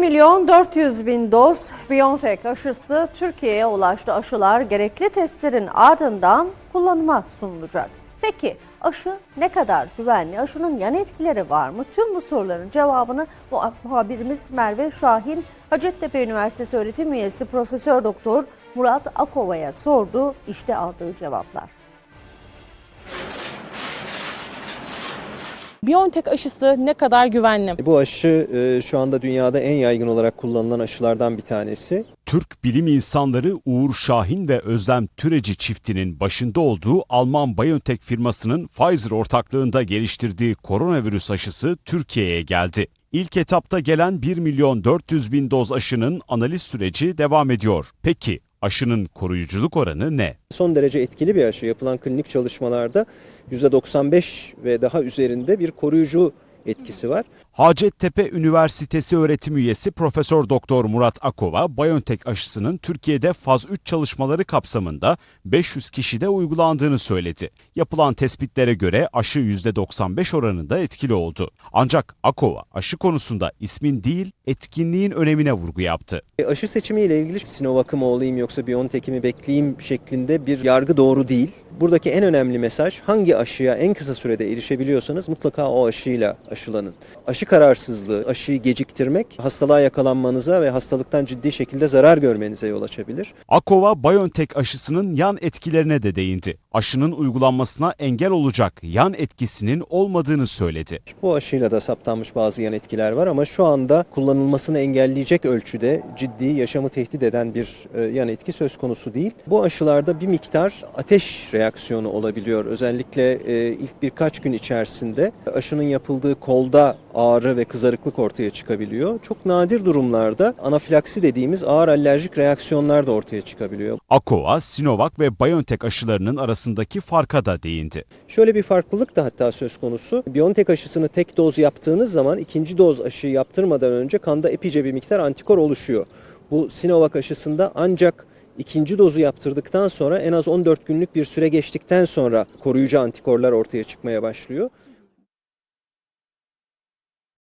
milyon 400 bin doz BioNTech aşısı Türkiye'ye ulaştı. Aşılar gerekli testlerin ardından kullanıma sunulacak. Peki aşı ne kadar güvenli? Aşının yan etkileri var mı? Tüm bu soruların cevabını muhabirimiz Merve Şahin, Hacettepe Üniversitesi öğretim üyesi Profesör Doktor Murat Akova'ya sordu. İşte aldığı cevaplar. BioNTech aşısı ne kadar güvenli? Bu aşı e, şu anda dünyada en yaygın olarak kullanılan aşılardan bir tanesi. Türk bilim insanları Uğur Şahin ve Özlem Türeci çiftinin başında olduğu Alman BioNTech firmasının Pfizer ortaklığında geliştirdiği koronavirüs aşısı Türkiye'ye geldi. İlk etapta gelen 1 milyon 400 bin doz aşının analiz süreci devam ediyor. Peki aşının koruyuculuk oranı ne? Son derece etkili bir aşı. Yapılan klinik çalışmalarda %95 ve daha üzerinde bir koruyucu etkisi var. Hacettepe Üniversitesi öğretim üyesi Profesör Doktor Murat Akova, BioNTech aşısının Türkiye'de faz 3 çalışmaları kapsamında 500 kişide uygulandığını söyledi. Yapılan tespitlere göre aşı %95 oranında etkili oldu. Ancak Akova aşı konusunda ismin değil, etkinliğin önemine vurgu yaptı. E, Aşı seçimiyle ilgili Sinovac'ı mı olayım yoksa BioNTech'i mi bekleyeyim şeklinde bir yargı doğru değil. Buradaki en önemli mesaj hangi aşıya en kısa sürede erişebiliyorsanız mutlaka o aşıyla aşılanın. Aşı kararsızlığı, aşıyı geciktirmek hastalığa yakalanmanıza ve hastalıktan ciddi şekilde zarar görmenize yol açabilir. Akova, BioNTech aşısının yan etkilerine de değindi. Aşının uygulanmasına engel olacak yan etkisinin olmadığını söyledi. Bu aşıyla da saptanmış bazı yan etkiler var ama şu anda kullanılmasını engelleyecek ölçüde ciddi yaşamı tehdit eden bir e, yan etki söz konusu değil. Bu aşılarda bir miktar ateş reaksiyonu olabiliyor. Özellikle e, ilk birkaç gün içerisinde aşının yapıldığı kolda ağrı ve kızarıklık ortaya çıkabiliyor. Çok nadir durumlarda anafilaksi dediğimiz ağır alerjik reaksiyonlar da ortaya çıkabiliyor. Akova, Sinovac ve BioNTech aşılarının arasındaki farka da değindi. Şöyle bir farklılık da hatta söz konusu. BioNTech aşısını tek doz yaptığınız zaman ikinci doz aşıyı yaptırmadan önce kanda epeyce bir miktar antikor oluşuyor. Bu Sinovac aşısında ancak ikinci dozu yaptırdıktan sonra en az 14 günlük bir süre geçtikten sonra koruyucu antikorlar ortaya çıkmaya başlıyor.